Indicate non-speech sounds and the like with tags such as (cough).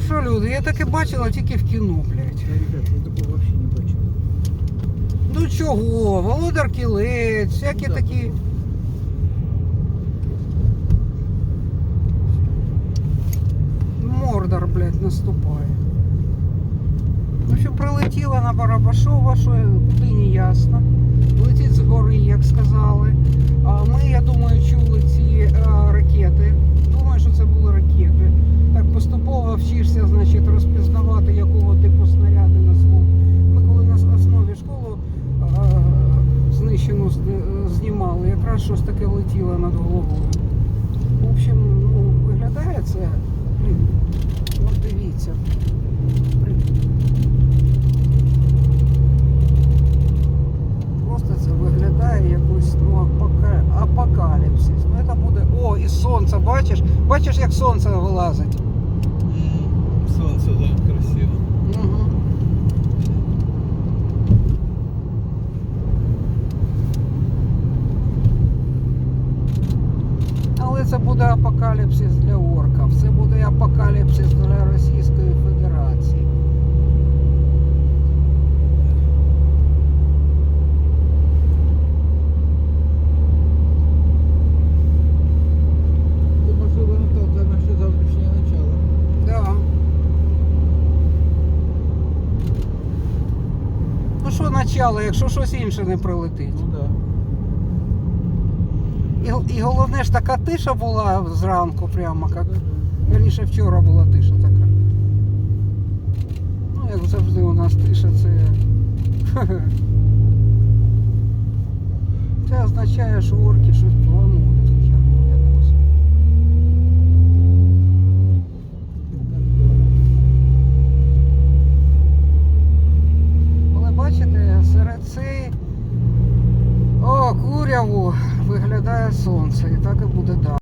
Ну що, люди, я таке бачила тільки в кіно, блядь. Я такого вообще не бачив. Ну чого? Володар Кілець, всякі Да. такі. Мордор, блядь, наступає. В общем, прилетіла на Барабашова, що куди знищену знімали, якраз щось таке летіло над головою. В общем, ну, виглядає це. Блін, от дивіться. Просто це виглядає якось ну, апокаліпсис. Ну це буде. О, і сонце, бачиш? Бачиш, як сонце вилазить. Солнце, Але це буде апокаліпсис для орків. Це буде апокаліпсис для Російської Федерації. Ну начало, якщо щось інше не прилетить. Ну да. І, головне ж така тиша була зранку, прямо як. Верніше вчора була тиша така. Ну, як завжди у нас тиша це. (laughs) Це означає, що орки щось планують виглядає сонце, і так і буде далі.